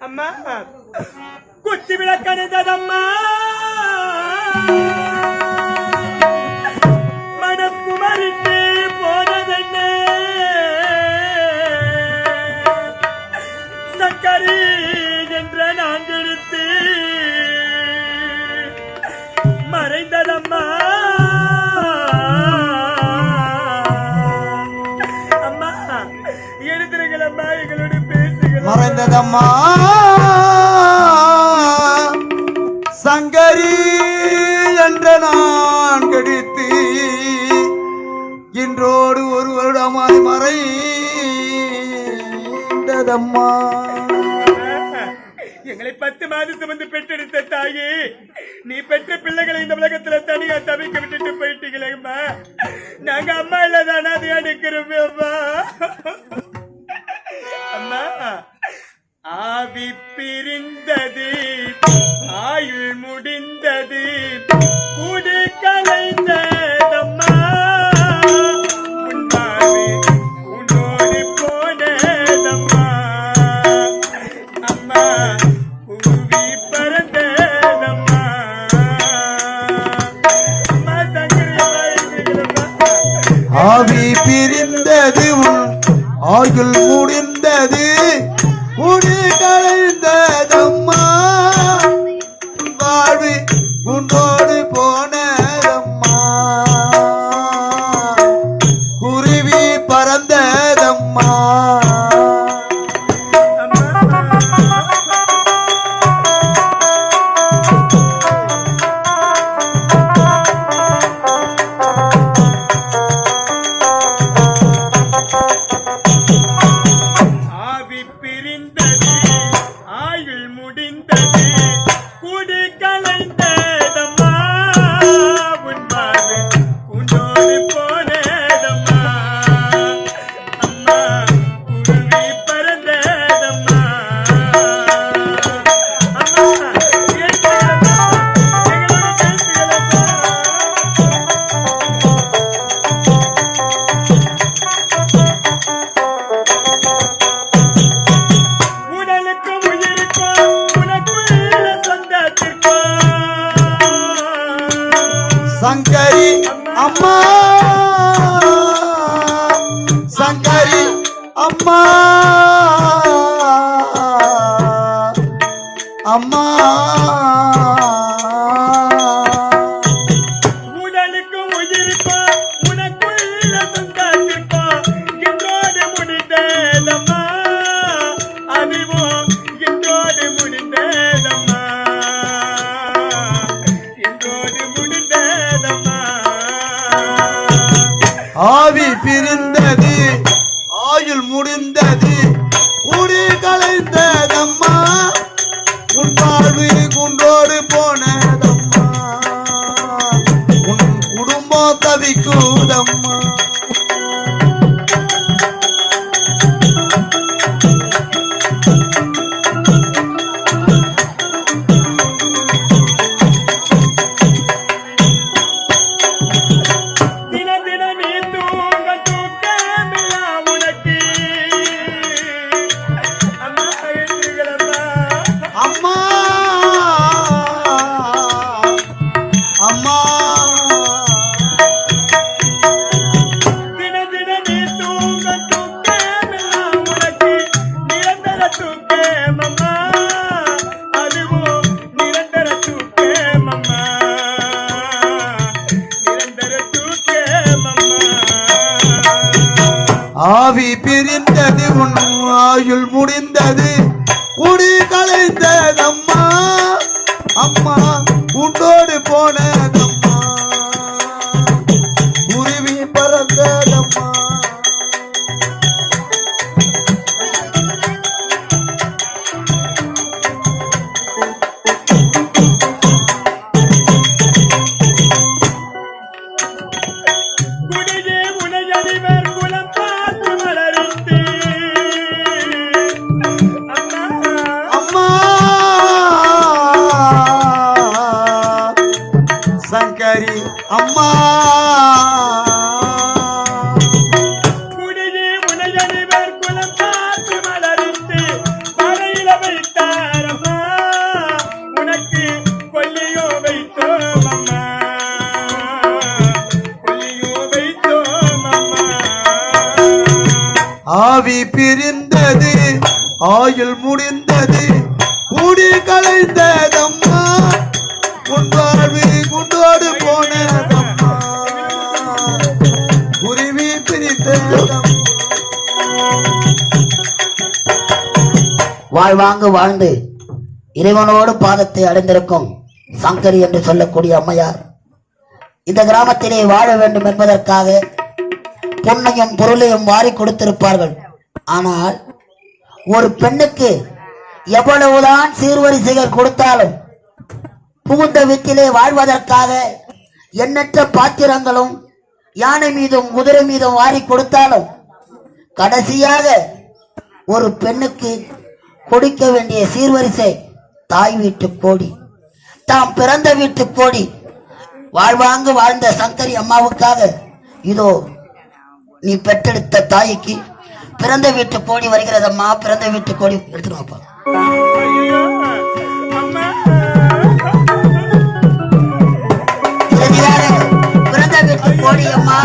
అమ్మా. కుత్తి విడక్కనిద్దదమ్మా பாதமா சங்கரி என்ற நான் கடித்து இன்றோடு ஒரு வருடமாய் மறைந்ததம்மா. எங்களை பத்து மாதம் சுமந்து பெற்றெடுத்த தாயி நீ பெற்ற பிள்ளைகளை இந்த உலகத்துல தனியா தவிக்க விட்டுட்டு போயிட்டீங்களேம்மா நாங்க அம்மா இல்லாத அனாதையா நிக்கிறோமே அம்மா. அம்மா ஆவி பிரிந்தது ஆயுள் முடிந்தது குடி கலைந்ததம்மா உன்னோடு போனதம்மா அம்மா புவி பறந்ததம்மா ஆவி பிரிந்தது ஆயுள் முடிந்த சங்கரி அம்மா. சங்கரி அம்மா. சித்தரம்மா ஆவி பிரிந்தது ஆயுள் முடிந்தது கூடி கலைந்ததம்மா. குண்டாடு குண்டோடு போனதம்மா. குருவி பிரித்ததம்மா. வாழ்வாங்கு வாழ்ந்து இறைவனோடு பாதத்தை அடைந்திருக்கும் சங்கரி என்று சொல்லக்கூடிய அம்மையார். இந்த கிராமத்திலே வாழ வேண்டும் என்பதற்காக பொன்னையும் பொருளையும் வாரி கொடுத்திருப்பார்கள். ஆனால் ஒரு பெண்ணுக்கு எவ்வளவுதான் சீர்வரிசைகள் கொடுத்தாலும் புகுந்த வீட்டிலே வாழ்வதற்காக எண்ணற்ற பாத்திரங்களும் யானை மீதும் குதிரை மீதும் வாரி கொடுத்தாலும் கடைசியாக ஒரு பெண்ணுக்கு கொடுக்க வேண்டிய சீர்வரிசை தாய் வீட்டு கோடி. தாம் பிறந்த வீட்டு கோடி. வாழ்வாங்கு வாழ்ந்த சங்கரி அம்மாவுக்காக இதோ நீ பெற்றெடுத்த தாய்க்கு பிறந்த வீட்டு கோடி வருகிறதம்மா? பிறந்த வீட்டு கோடி எடுத்துருவாப்பா பிறந்த வீட்டு கோடி அம்மா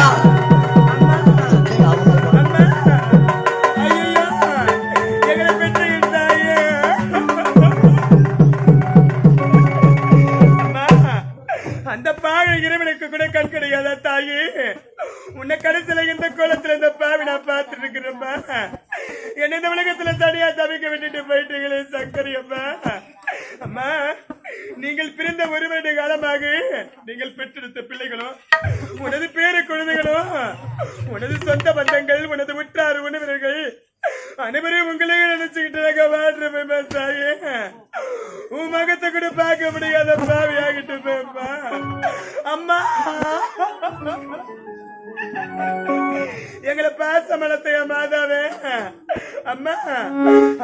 அம்மா. எங்களை பாச மனத்தைய மாதாவே. அம்மா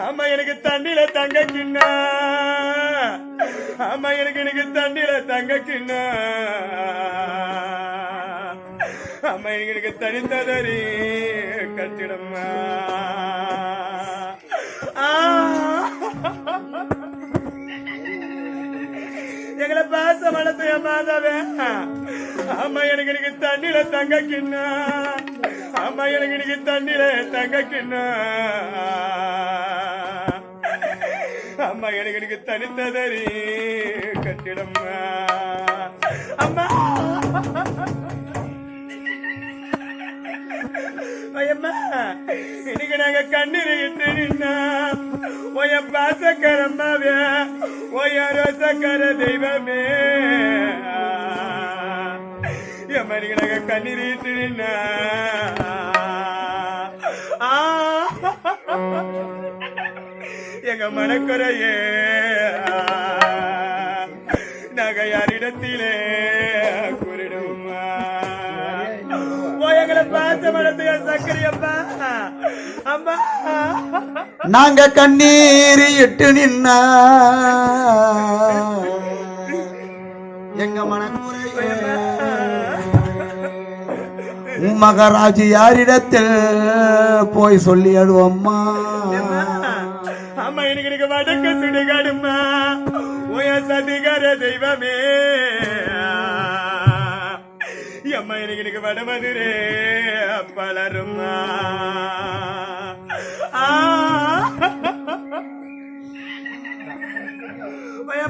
அம்மா எனக்கு தண்ணியில தங்க கிண்ணா. அம்மா எனக்கு எனக்கு தண்ணியில தங்க கிண்ணா. அம்மா எனக்கு எனக்கு தனித்ததறி கட்டிடம்மா. ஆ. பாச வளர்த்து மாதாவே. அம்மா எனக்கு எனக்கு தண்ணில தங்க கிண்ணா. அம்மா எனக்கு எனக்கு தண்ணில தங்க கிண்ணா. அம்மா எனக்கு எனக்கு தனித்ததறி கட்டிடம்மா. அம்மா. ஐயம்மா இன்னைக்கு நாங்க கண்ணீர் இட்டு நின்னா ஒய பாசக்கரம்மாவே ஒய ரோசக்கர தெய்வமே. எம்மா இன்னைக்கு நாங்க கண்ணீர் இட்டு நின்னா. ஆ. எங்க மனக்குறையே. நாங்க யாரிடத்திலே நாங்க கண்ணீர் இட்டு நின்னா. எங்க மனக்குறையே மகராஜ் யாரிடத்தில் போய் சொல்லி அழுவம்மா? அம்மா எனக்கு எனக்கு வடக்க சுடுகாடுமா உயர் சதிகார தெய்வமே. எனக்கு வடமதுரே பலரும் ஆ. ஒய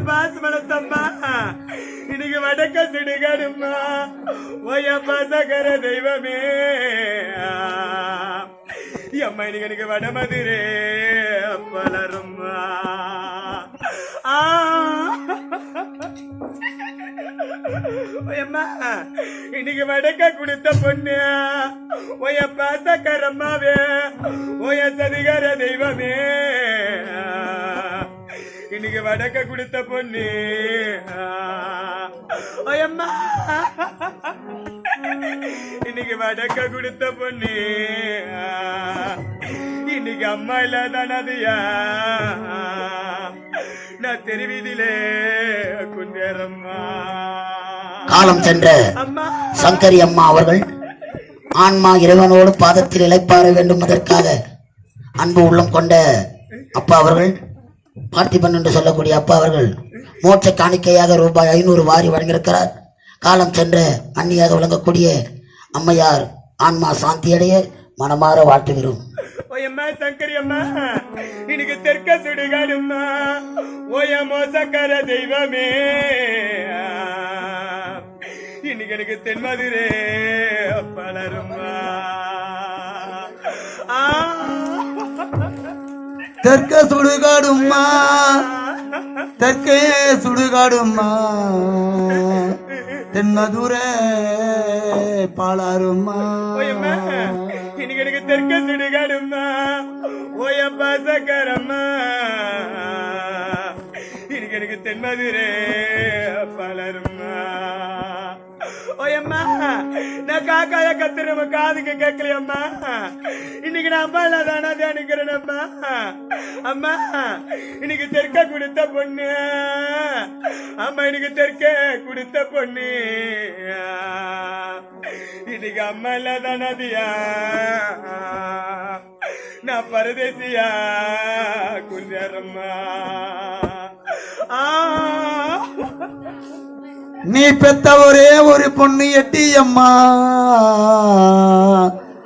இன்னைக்கு வடக்க சிடுகடுமா ஒய பாசகர தெய்வமே. அம்மா இன்னைக்கு எனக்கு வடமதுரே பலரும் ஆ. ஒயம்மா இன்னைக்கு வடக்க கொடுத்த பொண்ணு. ஒய பாசக்கரம்மாவே ஒய சதிகார தெய்வமே. இன்னைக்கு வடக்க கொடுத்த பொண்ணு. ஒயம்மா இன்னைக்கு வடக்க கொடுத்த பொண்ணு. இன்னைக்கு அம்மா இல்லாதானதையா குண்டேரம்மா காலம் சென்ற சங்கரி அம்மா அவர்கள் ஆன்மா இறைவனோடு பாதத்தில் இளைப்பாற வேண்டும் அதற்காக அன்பு உள்ளம் கொண்ட அப்பா அவர்கள் பார்த்திபன் என்று சொல்லக்கூடிய அப்பா அவர்கள் மோட்ச காணிக்கையாக ரூபாய் ஐநூறு வாரி வழங்கியிருக்கிறார். காலம் சென்ற அந்நியாக விளங்கக்கூடிய அம்மையார் ஆன்மா சாந்தியடைய மனமாற வாழ்த்துகிறோம். ஓயம்மா சங்கரி அம்மா. இன்னைக்கு தெற்க சுடுகாடும்மா ஓய மோசக்கார தெய்வமே. இன்னைக்கு எனக்கு தென்மதுரே பலரும்மா தெற்க சுடுகாடும்மா தெற்கே சுடுகாடும்மா தென்மதுர எனக்கு தெற்க சுடுகாடும்மா ஓய பாசக்காரம்மா இன்னைக்கு எனக்கு தென்மதுரே பலரும்மா. ஓயம்மா நான் காக்காய கத்துறம காதுக்கு கேட்கலையம்மா. இன்னைக்கு நான் அம்மா இல்லாதானா தியானிக்கிறேனம்மா. அம்மா இன்னைக்கு தெற்க கொடுத்த பொண்ணு. அம்மா இன்னைக்கு தெற்க கொடுத்த பொண்ணு. இல்லாதானதியா நான் பரதேசியா குஞ்சரம்மா. ஆ. நீ பெத்த ஒரே ஒரு பொண்ணு எட்டி அம்மா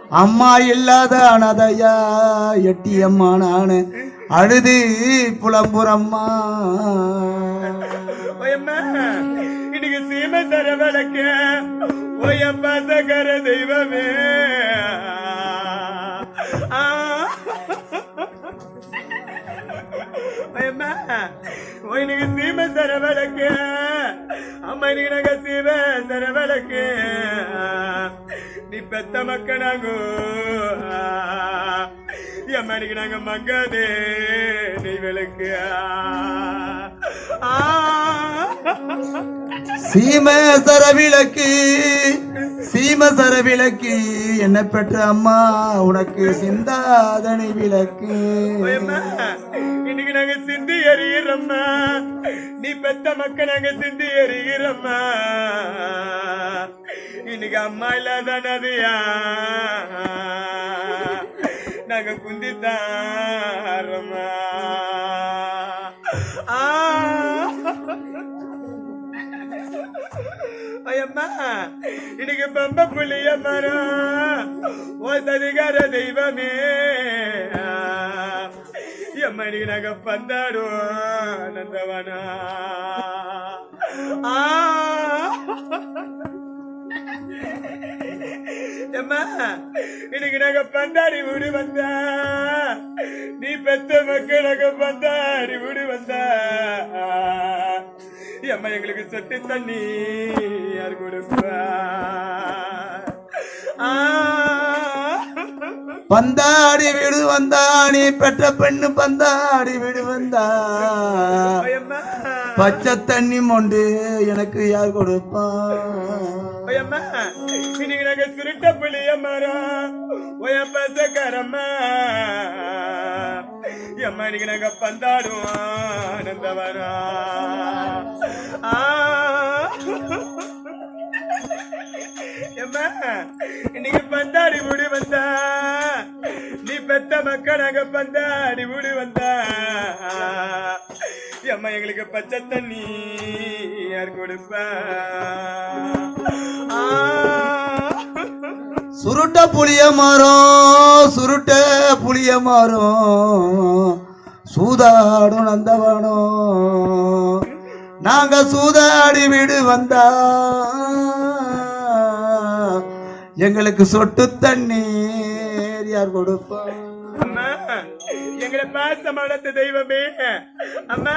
அம்மா இல்லாத அனதையா எட்டி அம்மா நானு. அழுது புலம்புறம்மா. இன்னைக்கு சீம தர விளக்க. ஓயப்பா சகர சீம தர அம்மா இன்னைக்கு நாங்க சீம தர நீ பெத்த மக்க நாங்கோ அம்மா இன்னைக்கு நாங்க மங்காதே நீ விளக்கு. சீம சீமசர விளக்கு. சீமசர விளக்கு என்ன பெற்ற அம்மா உனக்கு சிந்தாதனை விளக்கு. இன்னைக்கு நாங்க சிந்தி எறிகிறோம்மா. நீ பெத்த மக்க நாங்க சிந்தி எறிகிறோம்மா. இன்னைக்கு அம்மா இல்லாத நதியா நாங்க குந்தி ஐயம்மா இன்னைக்கு பம்ப புள்ளிய மரம். ஓ சதிகார தெய்வமே. அம்மா இன்னைக்கு நாங்க பந்தாடுவோம் நந்தவனா. ஆ. அம்மா இன்னைக்கு நாங்க பந்தாடி வீடு வந்தா. நீ பெத்த மக்கள் நாங்க பந்தாடி வீடு வந்தா. அம்மா எங்களுக்கு சொட்டு தண்ணி யார் கொடுப்பா. பந்தாடி வீடு வந்தா நீ பெற்ற பெண்ணு பந்தாடி வீடு வந்தா. பச்சை தண்ணி மொண்டு எனக்கு யார் கொடுப்பா. இன்னைக்கு நாங்க சுருட்ட புளிய மரம் பசக்காரம்மா அம்மா இன்னைக்கு நாங்க பந்தாடுவோம் ஆனந்தவனா இன்னைக்கு பந்தாடி முடி வந்தா நீ பெத்த மக்கள் நாங்க பந்தாடி முடி வந்தா அம்மா எங்களுக்கு பச்சை தண்ணி யார் கொடுப்பா ஆ. சுருட்ட புளிய மாறும் சுருட்ட புளிய மாறும் சூதாடும் நந்தவனோ நாங்க சூதாடி வீடு வந்தா எங்களுக்கு சொட்டு தண்ணீர் யார் கொடுப்பா? அம்மா எங்களை பாசம் வளர்த்த தெய்வமே. அம்மா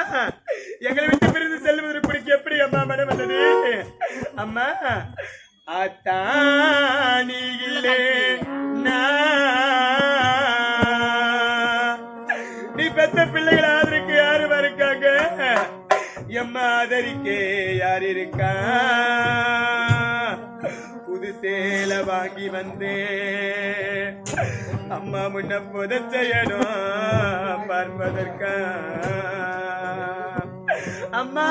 எங்களை விட்டு பிரிந்து செல்வது பிடிக்க எப்படி அம்மா மனம் வந்தது? அம்மா அத்தானியிலே நீ பெத்த பிள்ளைகள் ஆதரிக்க யாரு இருக்காங்க எம்மா ஆதரிக்க யார் இருக்கா? சேல வாங்கி வந்தேன் அம்மா முன்ன புதச்செயணும் பார்ப்பதற்கா. அம்மா.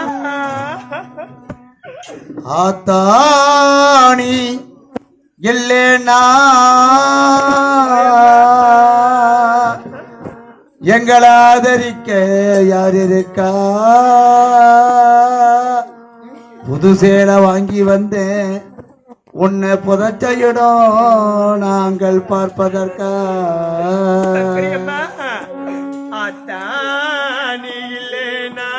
ஆத்தாணி இல்லைனா எங்களை ஆதரிக்க யார் இருக்கா? புது சேலை வாங்கி வந்தேன். உன்னை புதைச்ச இடம் நாங்கள் பார்ப்பதற்கா சக்கரியம்மா. அத்தானி இல்லேனா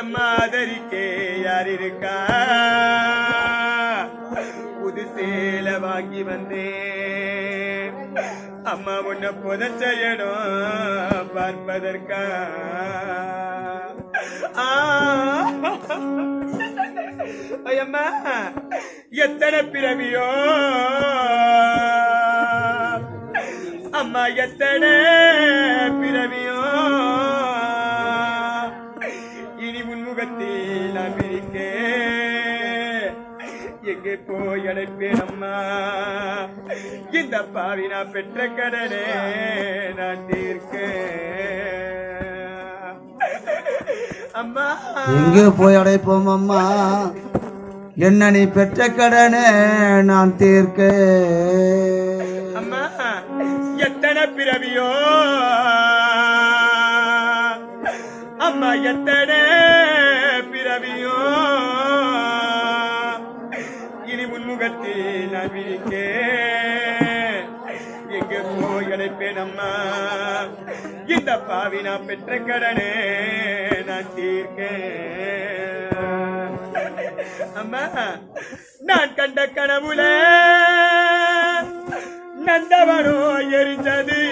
எம்மாதரிக்கே யார் இருக்கா புது சேலை வாங்கி வந்தேன். அம்மா உன்னை புதைச்ச இடம் பார்ப்பதற்கா? ஆ. ஐயம்மா எத்தனை பிறவியோ? அம்மா எத்தனை பிறவியோ? இனி உன்முகத்தில் நான் பிரிக்கே எங்கே போய் அழைப்பேன் அம்மா? இந்த பாவி நான் பெற்ற கடனே நான் தீர்க்கேன். எங்கே போய் அடைப்போம் அம்மா. என்ன நீ பெற்ற கடனே நான் தீர்க்க? அம்மா எத்தனை பிறவியோ? அம்மா எத்தனை பிறவியோ? இனி முன்முகத்தில் நான் விரிக்கே எங்க போய் அழைப்பேன் அம்மா. இந்த பாவி நான் பெற்ற கடனே நான் தீர்க்கேன். அம்மா நான் கண்ட கனவுல நந்தவனோ எரிந்தது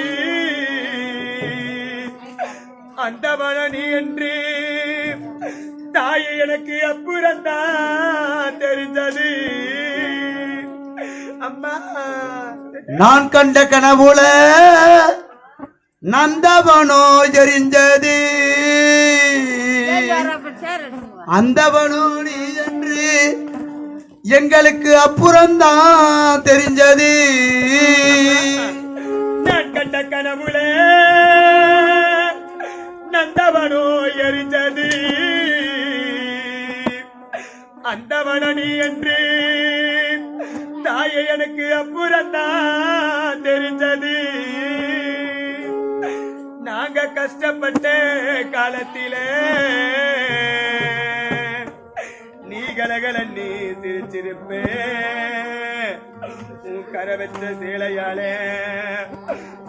அந்தவன நீ என்று தாய் எனக்கு அப்புறம்தான் தெரிஞ்சது. அம்மா நான் கண்ட கனவுல நந்தவனோ எரிஞ்சது அந்தவனோ நீ என்று எங்களுக்கு அப்புறம்தான் தெரிஞ்சது. நான் கண்ட கனவுளே நந்தவனோ எரிஞ்சது அந்தவனி என்று தாயை எனக்கு அப்புறம்தான் தெரிஞ்சது. நாங்க கஷ்டப்பட்ட காலத்திலே. நீ கலகல நீ சிரிச்சிருப்பே. உன் கரை வச்ச சேலையாலே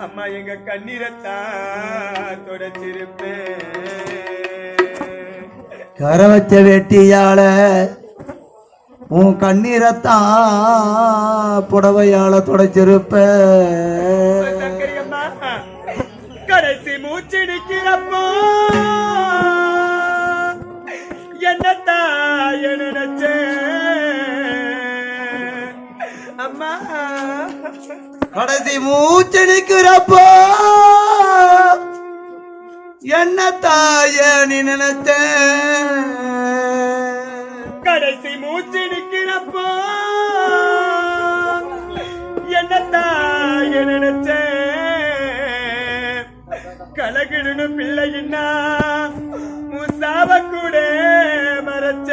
அம்மா எங்க கண்ணீரத்தான் தொடச்சிருப்பேன் கரை வச்ச வெட்டியால உன் கண்ணீரத்தான் புடவையால துடைச்சிருப்ப. கடைசி மூச்சு நிக்கிறப்போ என்ன தாய நீ நினைச்ச கடைசி மூச்சு என்ன தாய நினைச்சேன் கலகிடுன்னு பிள்ளைன்னா முசாவ கூட மறைச்ச.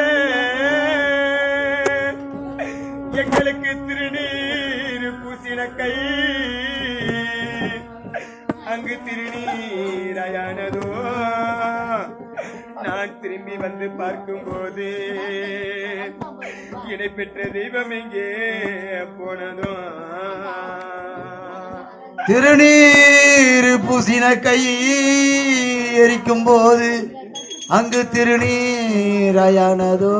எங்களுக்கு திருநீர் பூசின கை திருநீராயானதோ நான் திரும்பி வந்து பார்க்கும்போது இடை பெற்ற தெய்வம் எங்கே போனதோ? திருநீர் பூசின கை எரிக்கும் போது அங்கு திருநீராயானதோ?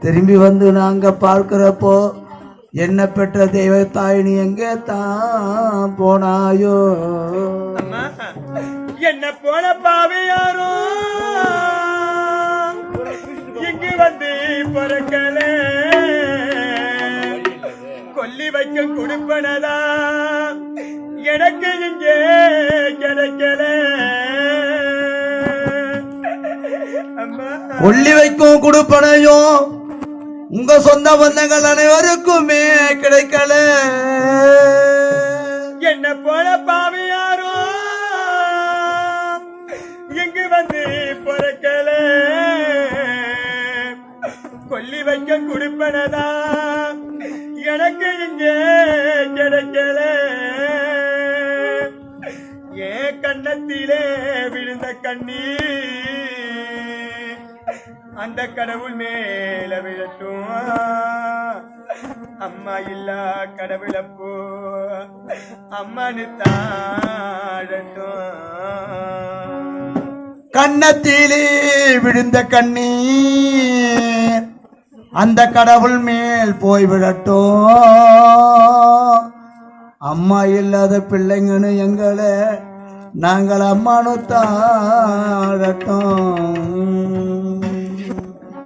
திரும்பி வந்து நாங்க பார்க்கிறப்போ என்ன பெற்ற தெய்வ தாய் நீ எங்கே தான் போனாயோ? என்ன போல பாவையாரோ இங்கு வந்து பிறக்கல. கொல்லி வைக்க கொடுப்பனதா? எனக்கு இங்கே கிடைக்கல. அம்மா. கொல்லி வைக்கும் கொடுப்பனையும் உங்க சொந்த பந்தங்கள் அனைவருக்குமே கிடைக்கல. என்ன போல பாவியாரோ இங்கு வந்து பிறக்கல? கொல்லி வைக்க குடிப்பனதா? எனக்கு இங்கே கிடைக்கல. ஏ கண்ணத்திலே விழுந்த கண்ணீர். அந்த கடவுள் மேல விழட்டும். அம்மா இல்லா கடவுளப்போ அம்மானு தாழட்டும். கண்ணத்திலே விழுந்த கண்ணீர் அந்த கடவுள் மேல் போய் விழட்டும். அம்மா இல்லாத பிள்ளைங்கன்னு எங்களை நாங்கள் அம்மானு தாழட்டும்.